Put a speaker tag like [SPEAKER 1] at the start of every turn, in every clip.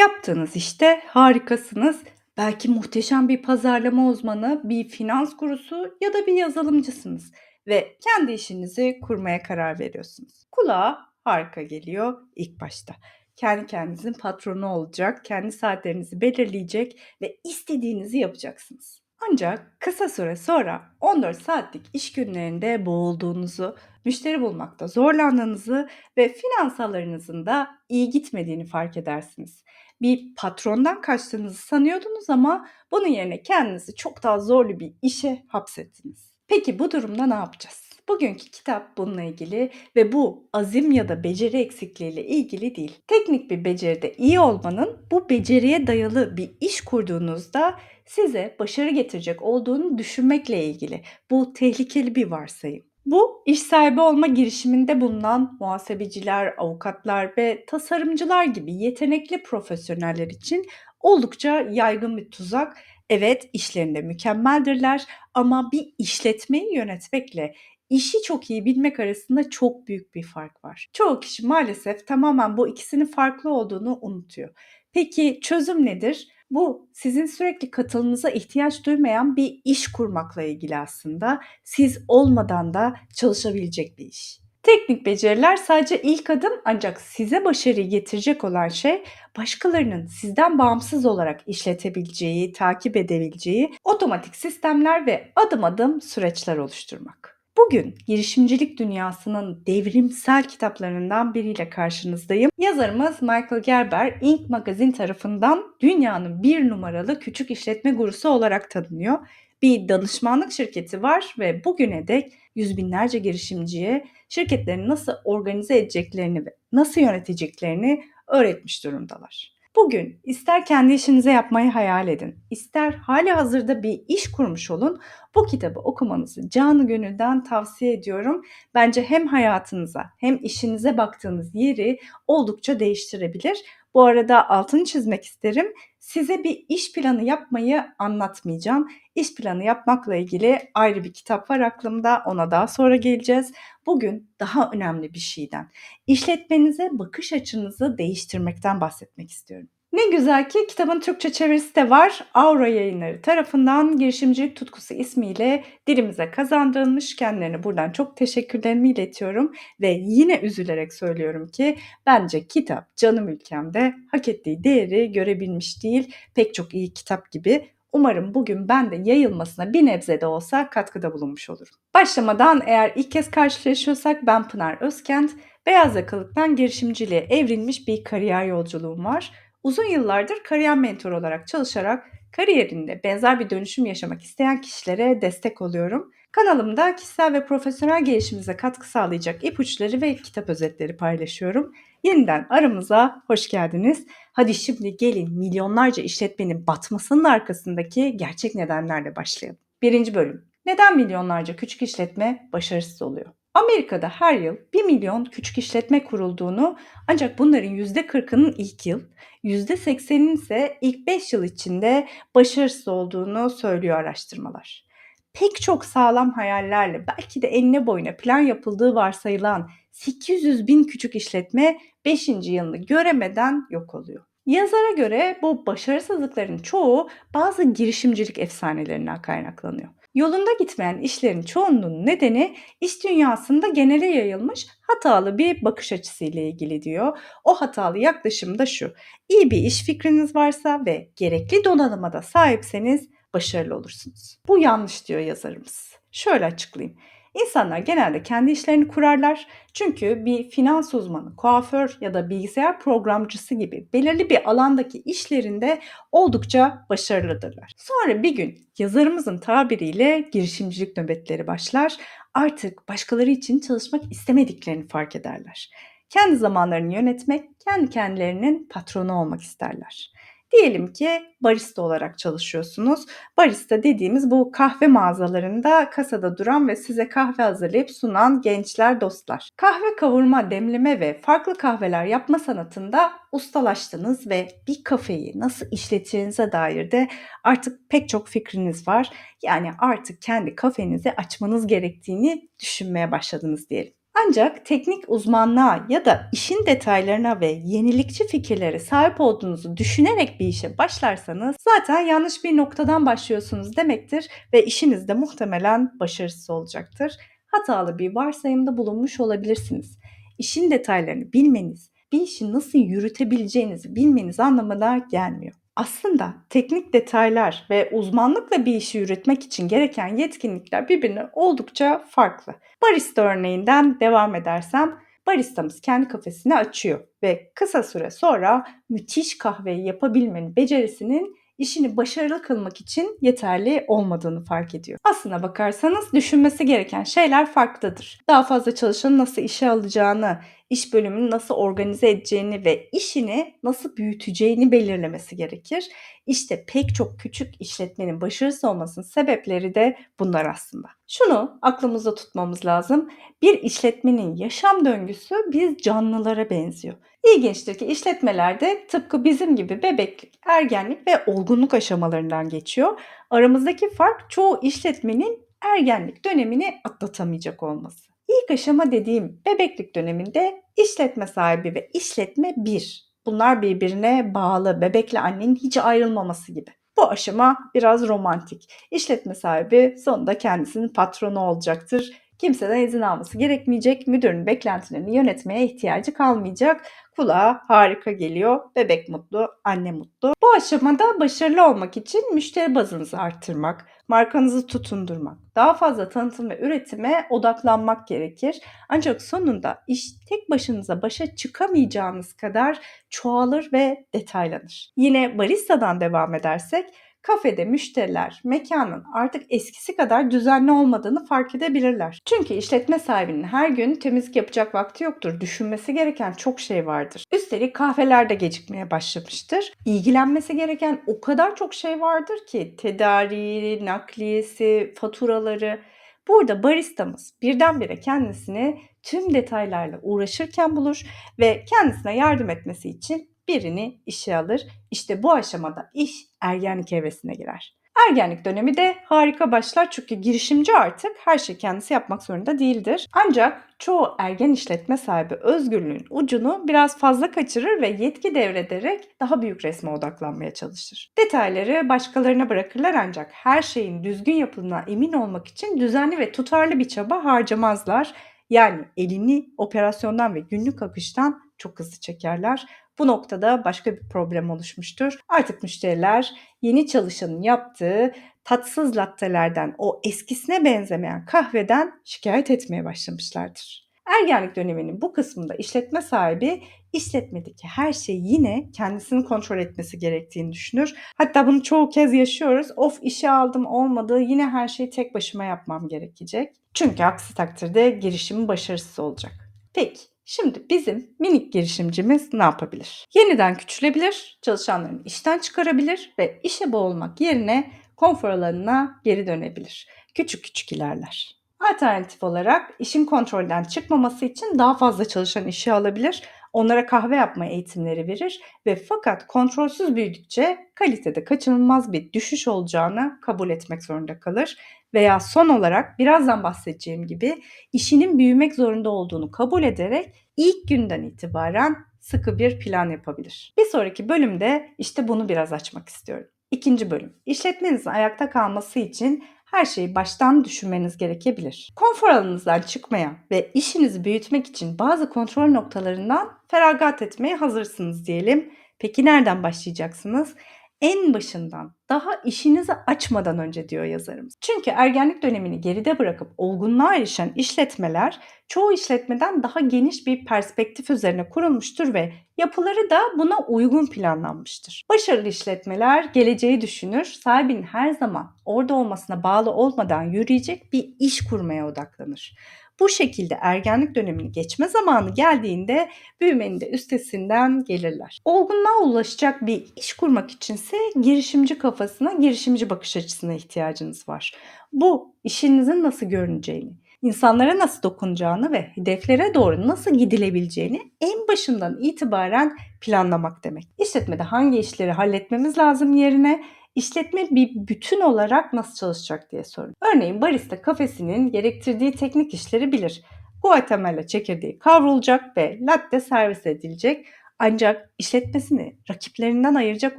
[SPEAKER 1] Yaptığınız işte harikasınız. Belki muhteşem bir pazarlama uzmanı, bir finans gurusu ya da bir yazılımcısınız ve kendi işinizi kurmaya karar veriyorsunuz. Kulağa harika geliyor ilk başta. Kendi kendinizin patronu olacak, kendi saatlerinizi belirleyecek ve istediğinizi yapacaksınız. Ancak kısa süre sonra 14 saatlik iş günlerinde boğulduğunuzu, müşteri bulmakta zorlandığınızı ve finansallarınızın da iyi gitmediğini fark edersiniz. Bir patrondan kaçtığınızı sanıyordunuz ama bunun yerine kendinizi çok daha zorlu bir işe hapsettiniz. Peki bu durumda ne yapacağız? Bugünkü kitap bununla ilgili ve bu azim ya da beceri eksikliğiyle ilgili değil. Teknik bir beceride iyi olmanın bu beceriye dayalı bir iş kurduğunuzda size başarı getirecek olduğunu düşünmekle ilgili. Bu tehlikeli bir varsayım. Bu iş sahibi olma girişiminde bulunan muhasebeciler, avukatlar ve tasarımcılar gibi yetenekli profesyoneller için oldukça yaygın bir tuzak. Evet, işlerinde mükemmeldirler ama bir işletmeyi yönetmekle işi çok iyi bilmek arasında çok büyük bir fark var. Çoğu kişi maalesef tamamen bu ikisinin farklı olduğunu unutuyor. Peki çözüm nedir? Bu sizin sürekli katılımınıza ihtiyaç duymayan bir iş kurmakla ilgili aslında. Siz olmadan da çalışabilecek bir iş. Teknik beceriler sadece ilk adım ancak size başarıyı getirecek olan şey başkalarının sizden bağımsız olarak işletebileceği, takip edebileceği otomatik sistemler ve adım adım süreçler oluşturmak. Bugün girişimcilik dünyasının devrimsel kitaplarından biriyle karşınızdayım. Yazarımız Michael Gerber, Inc. Magazine tarafından dünyanın bir numaralı küçük işletme gurusu olarak tanınıyor. Bir danışmanlık şirketi var ve bugüne dek yüz binlerce girişimciye şirketlerini nasıl organize edeceklerini ve nasıl yöneteceklerini öğretmiş durumdalar. Bugün ister kendi işinize yapmayı hayal edin, ister hali hazırda bir iş kurmuş olun, bu kitabı okumanızı canı gönülden tavsiye ediyorum. Bence hem hayatınıza hem işinize baktığınız yeri oldukça değiştirebilir. Bu arada altını çizmek isterim. Size bir iş planı yapmayı anlatmayacağım. İş planı yapmakla ilgili ayrı bir kitap var aklımda. Ona daha sonra geleceğiz. Bugün daha önemli bir şeyden, işletmenize bakış açınızı değiştirmekten bahsetmek istiyorum. Ne güzel ki kitabın Türkçe çevirisi de var. Aura Yayınları tarafından Girişimcilik Tutkusu ismiyle dilimize kazandırılmış. Kendilerine buradan çok teşekkürlerimi iletiyorum. Ve yine üzülerek söylüyorum ki bence kitap canım ülkemde hak ettiği değeri görebilmiş değil. Pek çok iyi kitap gibi Umarım bugün ben de yayılmasına bir nebze de olsa katkıda bulunmuş olurum. Başlamadan eğer ilk kez karşılaşıyorsak ben Pınar Özkent. Beyaz yakalıktan girişimciliğe evrilmiş bir kariyer yolculuğum var. Uzun yıllardır kariyer mentoru olarak çalışarak kariyerinde benzer bir dönüşüm yaşamak isteyen kişilere destek oluyorum. Kanalımda kişisel ve profesyonel gelişimimize katkı sağlayacak ipuçları ve kitap özetleri paylaşıyorum. Yeniden aramıza hoş geldiniz. Hadi şimdi gelin milyonlarca işletmenin batmasının arkasındaki gerçek nedenlerle başlayalım. Birinci bölüm. Neden milyonlarca küçük işletme başarısız oluyor? Amerika'da her yıl 1 milyon küçük işletme kurulduğunu ancak bunların %40'ının ilk yıl, %80'inin ise ilk 5 yıl içinde başarısız olduğunu söylüyor araştırmalar. Pek çok sağlam hayallerle belki de enine boyuna plan yapıldığı varsayılan 800 bin küçük işletme 5. yılını göremeden yok oluyor. Yazara göre bu başarısızlıkların çoğu bazı girişimcilik efsanelerinden kaynaklanıyor. Yolunda gitmeyen işlerin çoğunluğunun nedeni iş dünyasında genele yayılmış hatalı bir bakış açısıyla ilgili diyor. O hatalı yaklaşım da şu. İyi bir iş fikriniz varsa ve gerekli donanıma da sahipseniz başarılı olursunuz. Bu yanlış diyor yazarımız. Şöyle açıklayayım. İnsanlar genelde kendi işlerini kurarlar. Çünkü bir finans uzmanı, kuaför ya da bilgisayar programcısı gibi belirli bir alandaki işlerinde oldukça başarılıdırlar. Sonra bir gün yazarımızın tabiriyle girişimcilik nöbetleri başlar. Artık başkaları için çalışmak istemediklerini fark ederler. Kendi zamanlarını yönetmek, kendi kendilerinin patronu olmak isterler. Diyelim ki barista olarak çalışıyorsunuz. Barista dediğimiz bu kahve mağazalarında kasada duran ve size kahve hazırlayıp sunan gençler dostlar. Kahve kavurma, demleme ve farklı kahveler yapma sanatında ustalaştınız ve bir kafeyi nasıl işleteceğinize dair de artık pek çok fikriniz var. Yani artık kendi kafenizi açmanız gerektiğini düşünmeye başladınız diyelim. Ancak teknik uzmanlığa ya da işin detaylarına ve yenilikçi fikirlere sahip olduğunuzu düşünerek bir işe başlarsanız zaten yanlış bir noktadan başlıyorsunuz demektir ve işiniz de muhtemelen başarısız olacaktır. Hatalı bir varsayımda bulunmuş olabilirsiniz. İşin detaylarını bilmeniz, bir işi nasıl yürütebileceğinizi bilmeniz anlamına gelmiyor. Aslında teknik detaylar ve uzmanlıkla bir işi yürütmek için gereken yetkinlikler birbirine oldukça farklı. Barista örneğinden devam edersem baristamız kendi kafesini açıyor ve kısa süre sonra müthiş kahveyi yapabilmenin becerisinin işini başarılı kılmak için yeterli olmadığını fark ediyor. Aslına bakarsanız düşünmesi gereken şeyler farklıdır. Daha fazla çalışanı nasıl işe alacağını, iş bölümünü nasıl organize edeceğini ve işini nasıl büyüteceğini belirlemesi gerekir. İşte pek çok küçük işletmenin başarısız olmasının sebepleri de bunlar aslında. Şunu aklımızda tutmamız lazım. Bir işletmenin yaşam döngüsü biz canlılara benziyor. İlginçtir ki işletmelerde tıpkı bizim gibi bebeklik, ergenlik ve olgunluk aşamalarından geçiyor. Aramızdaki fark çoğu işletmenin ergenlik dönemini atlatamayacak olması. İlk aşama dediğim bebeklik döneminde işletme sahibi ve işletme bir. Bunlar birbirine bağlı, bebekle annenin hiç ayrılmaması gibi. Bu aşama biraz romantik. İşletme sahibi sonunda kendisinin patronu olacaktır. Kimseden izin alması gerekmeyecek, müdürün beklentilerini yönetmeye ihtiyacı kalmayacak. Kulağa harika geliyor. Bebek mutlu, anne mutlu. Bu aşamada başarılı olmak için müşteri bazınızı arttırmak, markanızı tutundurmak, daha fazla tanıtım ve üretime odaklanmak gerekir. Ancak sonunda iş tek başınıza başa çıkamayacağınız kadar çoğalır ve detaylanır. Yine baristadan devam edersek kafede müşteriler mekanın artık eskisi kadar düzenli olmadığını fark edebilirler. Çünkü işletme sahibinin her gün temizlik yapacak vakti yoktur. Düşünmesi gereken çok şey vardır. Üstelik kahveler de gecikmeye başlamıştır. İlgilenmesi gereken o kadar çok şey vardır ki tedariği, nakliyesi, faturaları. Burada baristamız birdenbire kendisini tüm detaylarla uğraşırken bulur ve kendisine yardım etmesi için birini işe alır. İşte bu aşamada iş ergenlik evresine girer. Ergenlik dönemi de harika başlar çünkü girişimci artık her şeyi kendisi yapmak zorunda değildir. Ancak çoğu ergen işletme sahibi özgürlüğün ucunu biraz fazla kaçırır ve yetki devrederek daha büyük resme odaklanmaya çalışır. Detayları başkalarına bırakırlar ancak her şeyin düzgün yapıldığına emin olmak için düzenli ve tutarlı bir çaba harcamazlar. Yani elini operasyondan ve günlük akıştan çok hızlı çekerler. Bu noktada başka bir problem oluşmuştur. Artık müşteriler yeni çalışanın yaptığı tatsız lattelerden, o eskisine benzemeyen kahveden şikayet etmeye başlamışlardır. Ergenlik döneminin bu kısmında işletme sahibi işletmedeki her şeyi yine kendisini kontrol etmesi gerektiğini düşünür. Hatta bunu çoğu kez yaşıyoruz. Of işe aldım olmadı yine her şeyi tek başıma yapmam gerekecek. Çünkü aksi takdirde girişimin başarısız olacak. Peki Şimdi bizim minik girişimcimiz ne yapabilir? Yeniden küçülebilir, çalışanlarını işten çıkarabilir ve işe boğulmak yerine konfor alanına geri dönebilir. Küçük küçük ilerler. Alternatif olarak işin kontrolden çıkmaması için daha fazla çalışan işe alabilir, onlara kahve yapma eğitimleri verir ve fakat kontrolsüz büyüdükçe kalitede kaçınılmaz bir düşüş olacağını kabul etmek zorunda kalır veya son olarak birazdan bahsedeceğim gibi işinin büyümek zorunda olduğunu kabul ederek ilk günden itibaren sıkı bir plan yapabilir. Bir sonraki bölümde işte bunu biraz açmak istiyorum. İkinci bölüm. İşletmenizin ayakta kalması için her şeyi baştan düşünmeniz gerekebilir. Konfor alanınızdan çıkmaya ve işinizi büyütmek için bazı kontrol noktalarından feragat etmeye hazırsınız diyelim. Peki nereden başlayacaksınız? En başından daha işinizi açmadan önce diyor yazarımız. Çünkü ergenlik dönemini geride bırakıp olgunluğa erişen işletmeler çoğu işletmeden daha geniş bir perspektif üzerine kurulmuştur ve yapıları da buna uygun planlanmıştır. Başarılı işletmeler geleceği düşünür, sahibinin her zaman orada olmasına bağlı olmadan yürüyecek bir iş kurmaya odaklanır. Bu şekilde ergenlik dönemini geçme zamanı geldiğinde büyümenin de üstesinden gelirler. Olgunluğa ulaşacak bir iş kurmak içinse girişimci kafasına, girişimci bakış açısına ihtiyacınız var. Bu işinizin nasıl görüneceğini, insanlara nasıl dokunacağını ve hedeflere doğru nasıl gidilebileceğini en başından itibaren planlamak demek. İşletmede hangi işleri halletmemiz lazım yerine işletme bir bütün olarak nasıl çalışacak diye sorun. Örneğin barista kafesinin gerektirdiği teknik işleri bilir. Guatemala çekirdeği kavrulacak ve latte servis edilecek. Ancak işletmesini rakiplerinden ayıracak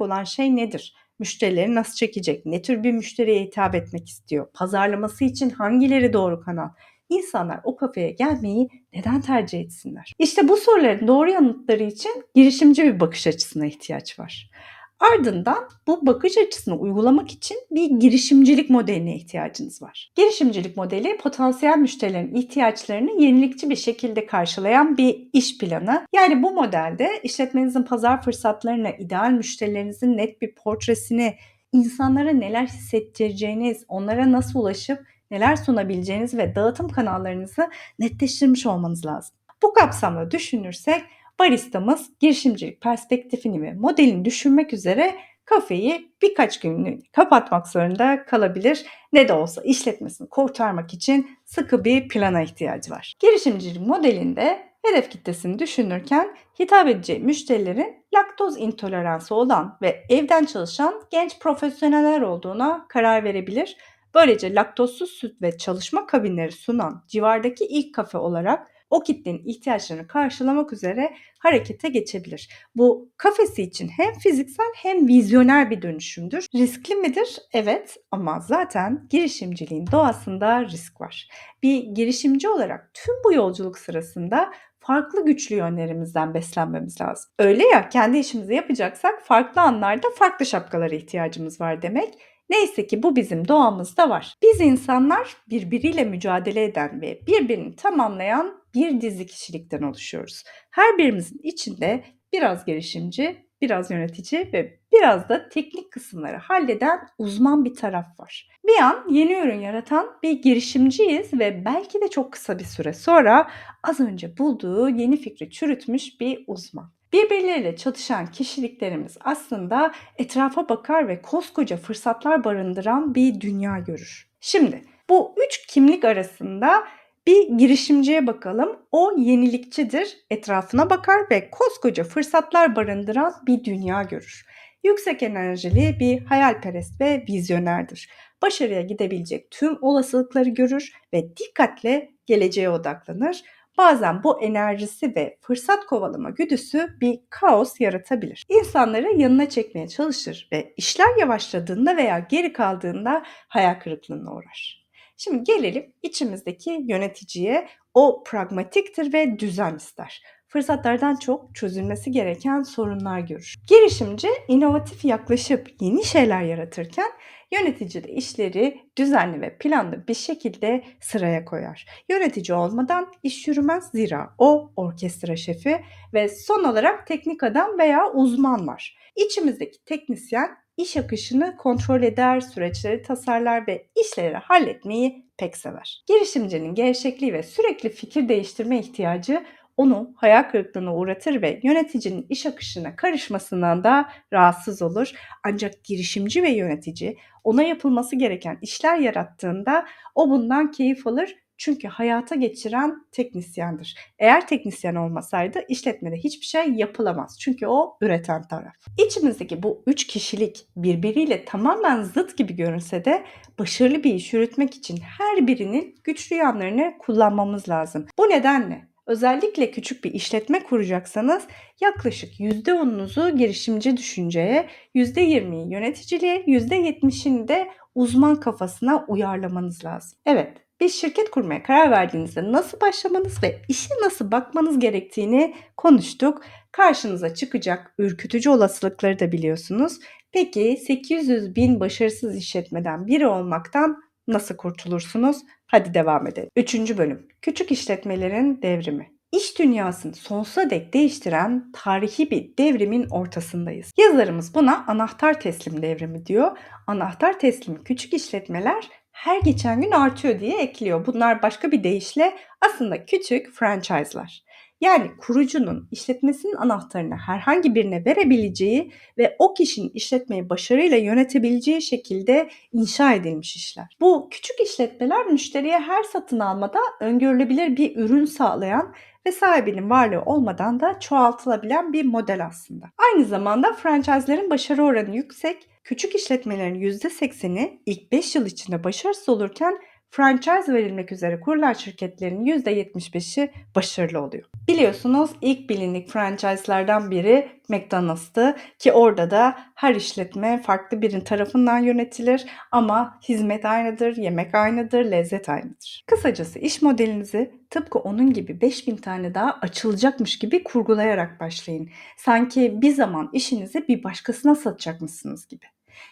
[SPEAKER 1] olan şey nedir? Müşterileri nasıl çekecek? Ne tür bir müşteriye hitap etmek istiyor? Pazarlaması için hangileri doğru kanal? İnsanlar o kafeye gelmeyi neden tercih etsinler? İşte bu soruların doğru yanıtları için girişimci bir bakış açısına ihtiyaç var. Ardından bu bakış açısını uygulamak için bir girişimcilik modeline ihtiyacınız var. Girişimcilik modeli potansiyel müşterilerin ihtiyaçlarını yenilikçi bir şekilde karşılayan bir iş planı. Yani bu modelde işletmenizin pazar fırsatlarını, ideal müşterilerinizin net bir portresini, insanlara neler hissettireceğiniz, onlara nasıl ulaşıp neler sunabileceğiniz ve dağıtım kanallarınızı netleştirmiş olmanız lazım. Bu kapsamda düşünürsek baristamız girişimcilik perspektifini ve modelini düşünmek üzere kafeyi birkaç günlük kapatmak zorunda kalabilir. Ne de olsa işletmesini kurtarmak için sıkı bir plana ihtiyacı var. Girişimcilik modelinde hedef kitlesini düşünürken hitap edeceği müşterilerin laktoz intoleransı olan ve evden çalışan genç profesyoneller olduğuna karar verebilir. Böylece laktozsuz süt ve çalışma kabinleri sunan civardaki ilk kafe olarak o kitlenin ihtiyaçlarını karşılamak üzere harekete geçebilir. Bu kafesi için hem fiziksel hem vizyoner bir dönüşümdür. Riskli midir? Evet ama zaten girişimciliğin doğasında risk var. Bir girişimci olarak tüm bu yolculuk sırasında farklı güçlü yönlerimizden beslenmemiz lazım. Öyle ya kendi işimizi yapacaksak farklı anlarda farklı şapkalara ihtiyacımız var demek. Neyse ki bu bizim doğamızda var. Biz insanlar birbiriyle mücadele eden ve birbirini tamamlayan bir dizi kişilikten oluşuyoruz. Her birimizin içinde biraz girişimci, biraz yönetici ve biraz da teknik kısımları halleden uzman bir taraf var. Bir an yeni ürün yaratan bir girişimciyiz ve belki de çok kısa bir süre sonra az önce bulduğu yeni fikri çürütmüş bir uzman. Birbirleriyle çatışan kişiliklerimiz aslında etrafa bakar ve koskoca fırsatlar barındıran bir dünya görür. Şimdi bu üç kimlik arasında bir girişimciye bakalım. O yenilikçidir, etrafına bakar ve koskoca fırsatlar barındıran bir dünya görür. Yüksek enerjili bir hayalperest ve vizyonerdir. Başarıya gidebilecek tüm olasılıkları görür ve dikkatle geleceğe odaklanır. Bazen bu enerjisi ve fırsat kovalama güdüsü bir kaos yaratabilir. İnsanları yanına çekmeye çalışır ve işler yavaşladığında veya geri kaldığında hayal kırıklığına uğrar. Şimdi gelelim içimizdeki yöneticiye. O pragmatiktir ve düzen ister. Fırsatlardan çok çözülmesi gereken sorunlar görür. Girişimci inovatif yaklaşıp yeni şeyler yaratırken yönetici de işleri düzenli ve planlı bir şekilde sıraya koyar. Yönetici olmadan iş yürümez zira o orkestra şefi ve son olarak teknik adam veya uzman var. İçimizdeki teknisyen iş akışını kontrol eder, süreçleri tasarlar ve işleri halletmeyi pek sever. Girişimcinin gevşekliği ve sürekli fikir değiştirme ihtiyacı onu hayal kırıklığına uğratır ve yöneticinin iş akışına karışmasından da rahatsız olur. Ancak girişimci ve yönetici ona yapılması gereken işler yarattığında o bundan keyif alır çünkü hayata geçiren teknisyendir. Eğer teknisyen olmasaydı işletmede hiçbir şey yapılamaz. Çünkü o üreten taraf. İçimizdeki bu üç kişilik birbiriyle tamamen zıt gibi görünse de başarılı bir iş yürütmek için her birinin güçlü yanlarını kullanmamız lazım. Bu nedenle Özellikle küçük bir işletme kuracaksanız yaklaşık %10'unuzu girişimci düşünceye, %20'yi yöneticiliğe, %70'ini de uzman kafasına uyarlamanız lazım. Evet, bir şirket kurmaya karar verdiğinizde nasıl başlamanız ve işe nasıl bakmanız gerektiğini konuştuk. Karşınıza çıkacak ürkütücü olasılıkları da biliyorsunuz. Peki 800 bin başarısız işletmeden biri olmaktan nasıl kurtulursunuz? Hadi devam edelim. Üçüncü bölüm. Küçük işletmelerin devrimi. İş dünyasını sonsuza dek değiştiren tarihi bir devrimin ortasındayız. Yazarımız buna anahtar teslim devrimi diyor. Anahtar teslimi küçük işletmeler her geçen gün artıyor diye ekliyor. Bunlar başka bir deyişle aslında küçük franchise'lar. Yani kurucunun işletmesinin anahtarını herhangi birine verebileceği ve o kişinin işletmeyi başarıyla yönetebileceği şekilde inşa edilmiş işler. Bu küçük işletmeler müşteriye her satın almada öngörülebilir bir ürün sağlayan ve sahibinin varlığı olmadan da çoğaltılabilen bir model aslında. Aynı zamanda franchise'lerin başarı oranı yüksek, küçük işletmelerin %80'i ilk 5 yıl içinde başarısız olurken franchise verilmek üzere kurulan şirketlerin %75'i başarılı oluyor. Biliyorsunuz ilk bilindik franchise'lardan biri McDonald's'tı ki orada da her işletme farklı birinin tarafından yönetilir ama hizmet aynıdır, yemek aynıdır, lezzet aynıdır. Kısacası iş modelinizi tıpkı onun gibi 5000 tane daha açılacakmış gibi kurgulayarak başlayın. Sanki bir zaman işinizi bir başkasına satacakmışsınız gibi.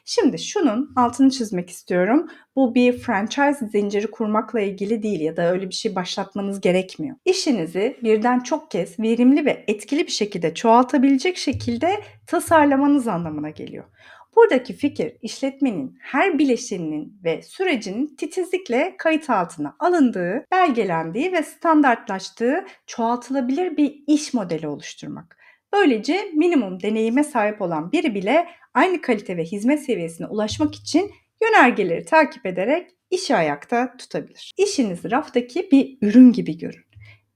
[SPEAKER 1] Şimdi şunun altını çizmek istiyorum. Bu bir franchise zinciri kurmakla ilgili değil ya da öyle bir şey başlatmanız gerekmiyor. İşinizi birden çok kez verimli ve etkili bir şekilde çoğaltabilecek şekilde tasarlamanız anlamına geliyor. Buradaki fikir işletmenin her bileşeninin ve sürecinin titizlikle kayıt altına alındığı, belgelendiği ve standartlaştığı çoğaltılabilir bir iş modeli oluşturmak. Böylece minimum deneyime sahip olan biri bile aynı kalite ve hizmet seviyesine ulaşmak için yönergeleri takip ederek işi ayakta tutabilir. İşinizi raftaki bir ürün gibi görün.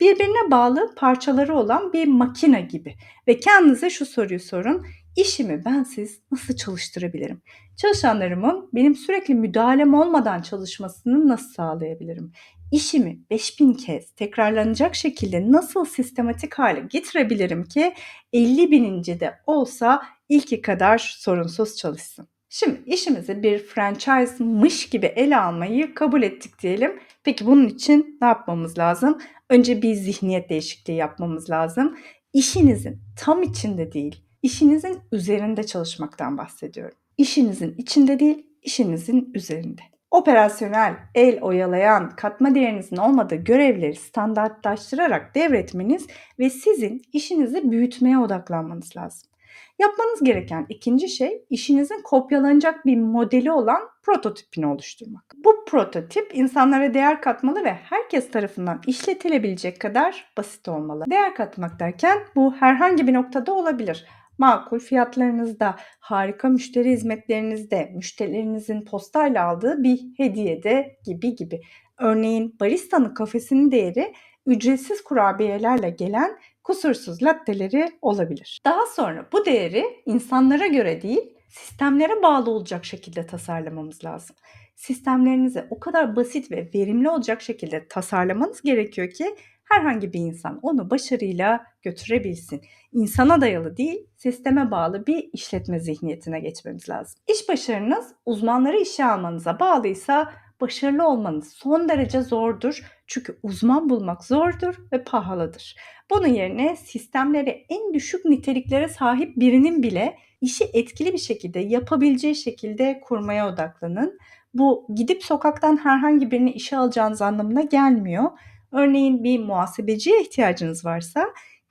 [SPEAKER 1] Birbirine bağlı parçaları olan bir makine gibi ve kendinize şu soruyu sorun. İşimi bensiz nasıl çalıştırabilirim? Çalışanlarımın benim sürekli müdahalem olmadan çalışmasını nasıl sağlayabilirim? İşimi 5000 kez tekrarlanacak şekilde nasıl sistematik hale getirebilirim ki 50 bininci de olsa ilki kadar sorunsuz çalışsın. Şimdi işimizi bir franchise'mış gibi ele almayı kabul ettik diyelim. Peki bunun için ne yapmamız lazım? Önce bir zihniyet değişikliği yapmamız lazım. İşinizin tam içinde değil, işinizin üzerinde çalışmaktan bahsediyorum. İşinizin içinde değil, işinizin üzerinde. Operasyonel, el oyalayan, katma değerinizin olmadığı görevleri standartlaştırarak devretmeniz ve sizin işinizi büyütmeye odaklanmanız lazım. Yapmanız gereken ikinci şey işinizin kopyalanacak bir modeli olan prototipini oluşturmak. Bu prototip insanlara değer katmalı ve herkes tarafından işletilebilecek kadar basit olmalı. Değer katmak derken bu herhangi bir noktada olabilir makul fiyatlarınızda, harika müşteri hizmetlerinizde, müşterilerinizin postayla aldığı bir hediyede gibi gibi. Örneğin baristanın kafesinin değeri ücretsiz kurabiyelerle gelen kusursuz latteleri olabilir. Daha sonra bu değeri insanlara göre değil, sistemlere bağlı olacak şekilde tasarlamamız lazım. Sistemlerinizi o kadar basit ve verimli olacak şekilde tasarlamanız gerekiyor ki herhangi bir insan onu başarıyla götürebilsin. İnsana dayalı değil, sisteme bağlı bir işletme zihniyetine geçmemiz lazım. İş başarınız uzmanları işe almanıza bağlıysa başarılı olmanız son derece zordur. Çünkü uzman bulmak zordur ve pahalıdır. Bunun yerine sistemlere en düşük niteliklere sahip birinin bile işi etkili bir şekilde yapabileceği şekilde kurmaya odaklanın. Bu gidip sokaktan herhangi birini işe alacağınız anlamına gelmiyor. Örneğin bir muhasebeciye ihtiyacınız varsa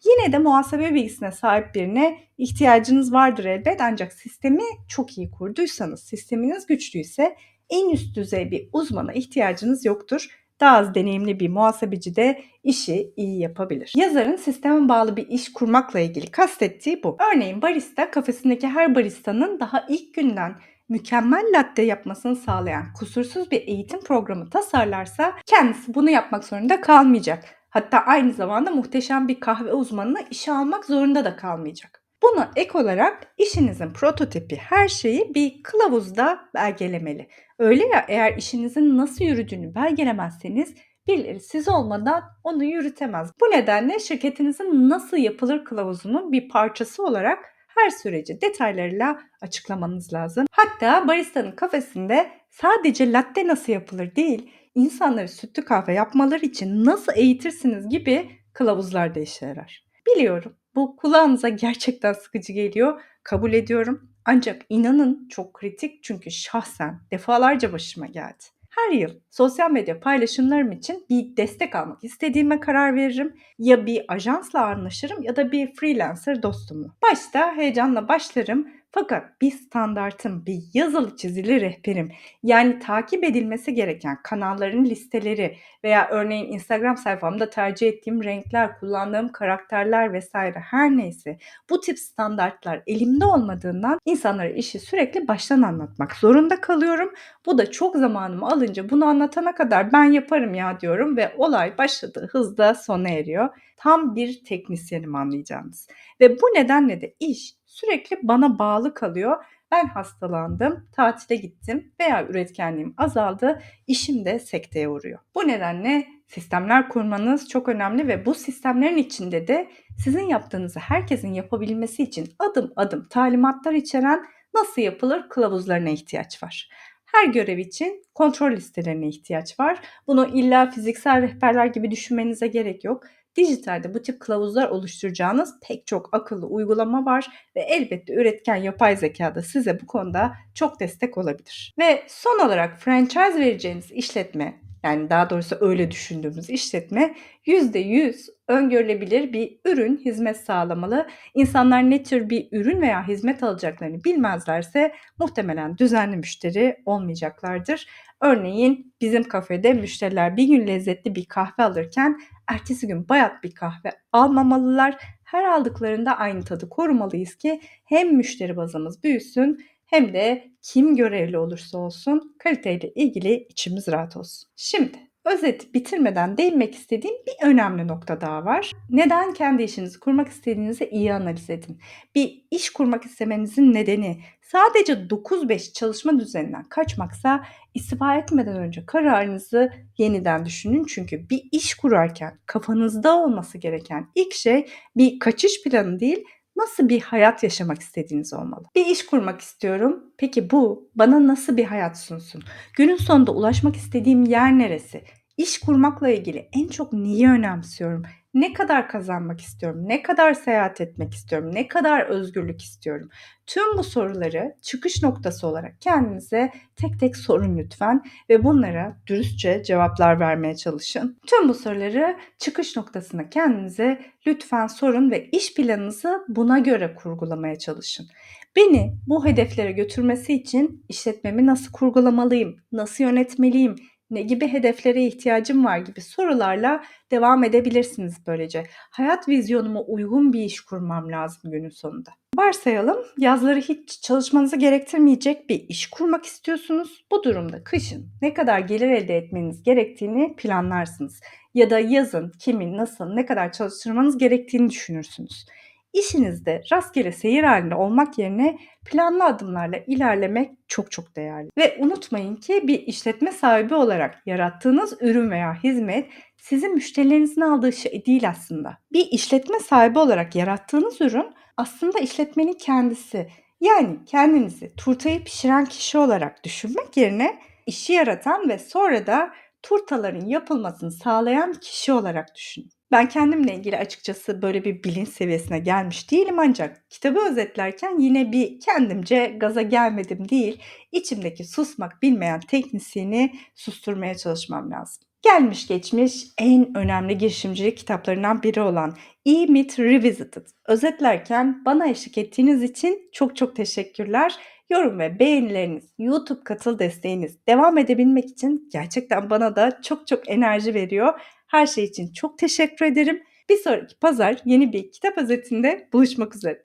[SPEAKER 1] yine de muhasebe bilgisine sahip birine ihtiyacınız vardır elbet ancak sistemi çok iyi kurduysanız, sisteminiz güçlüyse en üst düzey bir uzmana ihtiyacınız yoktur. Daha az deneyimli bir muhasebeci de işi iyi yapabilir. Yazarın sisteme bağlı bir iş kurmakla ilgili kastettiği bu. Örneğin barista kafesindeki her baristanın daha ilk günden mükemmel latte yapmasını sağlayan kusursuz bir eğitim programı tasarlarsa kendisi bunu yapmak zorunda kalmayacak. Hatta aynı zamanda muhteşem bir kahve uzmanına işe almak zorunda da kalmayacak. Buna ek olarak işinizin prototipi her şeyi bir kılavuzda belgelemeli. Öyle ya eğer işinizin nasıl yürüdüğünü belgelemezseniz birileri siz olmadan onu yürütemez. Bu nedenle şirketinizin nasıl yapılır kılavuzunun bir parçası olarak her süreci detaylarıyla açıklamanız lazım. Hatta baristanın kafesinde sadece latte nasıl yapılır değil, insanları sütlü kahve yapmaları için nasıl eğitirsiniz gibi kılavuzlar da işe yarar. Biliyorum bu kulağınıza gerçekten sıkıcı geliyor. Kabul ediyorum. Ancak inanın çok kritik çünkü şahsen defalarca başıma geldi. Her yıl sosyal medya paylaşımlarım için bir destek almak istediğime karar veririm. Ya bir ajansla anlaşırım ya da bir freelancer dostumla. Başta heyecanla başlarım fakat bir standartım, bir yazılı çizili rehberim yani takip edilmesi gereken kanalların listeleri veya örneğin Instagram sayfamda tercih ettiğim renkler, kullandığım karakterler vesaire her neyse bu tip standartlar elimde olmadığından insanlara işi sürekli baştan anlatmak zorunda kalıyorum. Bu da çok zamanımı alınca bunu anlatana kadar ben yaparım ya diyorum ve olay başladığı hızda sona eriyor. Tam bir teknisyenim anlayacağınız. Ve bu nedenle de iş sürekli bana bağlı kalıyor. Ben hastalandım, tatile gittim veya üretkenliğim azaldı, işim de sekteye uğruyor. Bu nedenle sistemler kurmanız çok önemli ve bu sistemlerin içinde de sizin yaptığınızı herkesin yapabilmesi için adım adım talimatlar içeren nasıl yapılır kılavuzlarına ihtiyaç var. Her görev için kontrol listelerine ihtiyaç var. Bunu illa fiziksel rehberler gibi düşünmenize gerek yok. Dijitalde bu tip kılavuzlar oluşturacağınız pek çok akıllı uygulama var ve elbette üretken yapay zeka da size bu konuda çok destek olabilir. Ve son olarak franchise vereceğiniz işletme yani daha doğrusu öyle düşündüğümüz işletme %100 öngörülebilir bir ürün, hizmet sağlamalı. İnsanlar ne tür bir ürün veya hizmet alacaklarını bilmezlerse muhtemelen düzenli müşteri olmayacaklardır. Örneğin bizim kafede müşteriler bir gün lezzetli bir kahve alırken ertesi gün bayat bir kahve almamalılar. Her aldıklarında aynı tadı korumalıyız ki hem müşteri bazımız büyüsün hem de kim görevli olursa olsun kaliteyle ilgili içimiz rahat olsun. Şimdi özet bitirmeden değinmek istediğim bir önemli nokta daha var. Neden kendi işinizi kurmak istediğinizi iyi analiz edin. Bir iş kurmak istemenizin nedeni sadece 9-5 çalışma düzeninden kaçmaksa istifa etmeden önce kararınızı yeniden düşünün. Çünkü bir iş kurarken kafanızda olması gereken ilk şey bir kaçış planı değil, nasıl bir hayat yaşamak istediğiniz olmalı. Bir iş kurmak istiyorum. Peki bu bana nasıl bir hayat sunsun? Günün sonunda ulaşmak istediğim yer neresi? İş kurmakla ilgili en çok neyi önemsiyorum? Ne kadar kazanmak istiyorum? Ne kadar seyahat etmek istiyorum? Ne kadar özgürlük istiyorum? Tüm bu soruları çıkış noktası olarak kendinize tek tek sorun lütfen ve bunlara dürüstçe cevaplar vermeye çalışın. Tüm bu soruları çıkış noktasına kendinize lütfen sorun ve iş planınızı buna göre kurgulamaya çalışın. Beni bu hedeflere götürmesi için işletmemi nasıl kurgulamalıyım? Nasıl yönetmeliyim? Ne gibi hedeflere ihtiyacım var gibi sorularla devam edebilirsiniz böylece. Hayat vizyonuma uygun bir iş kurmam lazım günün sonunda. Varsayalım yazları hiç çalışmanızı gerektirmeyecek bir iş kurmak istiyorsunuz. Bu durumda kışın ne kadar gelir elde etmeniz gerektiğini planlarsınız. Ya da yazın kimin, nasıl, ne kadar çalıştırmanız gerektiğini düşünürsünüz. İşinizde rastgele seyir halinde olmak yerine planlı adımlarla ilerlemek çok çok değerli. Ve unutmayın ki bir işletme sahibi olarak yarattığınız ürün veya hizmet sizin müşterilerinizin aldığı şey değil aslında. Bir işletme sahibi olarak yarattığınız ürün aslında işletmenin kendisi. Yani kendinizi turtayı pişiren kişi olarak düşünmek yerine işi yaratan ve sonra da turtaların yapılmasını sağlayan kişi olarak düşünün. Ben kendimle ilgili açıkçası böyle bir bilinç seviyesine gelmiş değilim ancak kitabı özetlerken yine bir kendimce gaza gelmedim değil, içimdeki susmak bilmeyen teknisyeni susturmaya çalışmam lazım. Gelmiş geçmiş en önemli girişimcilik kitaplarından biri olan E-Myth Revisited. Özetlerken bana eşlik ettiğiniz için çok çok teşekkürler. Yorum ve beğenileriniz, YouTube katıl desteğiniz devam edebilmek için gerçekten bana da çok çok enerji veriyor. Her şey için çok teşekkür ederim. Bir sonraki pazar yeni bir kitap özetinde buluşmak üzere.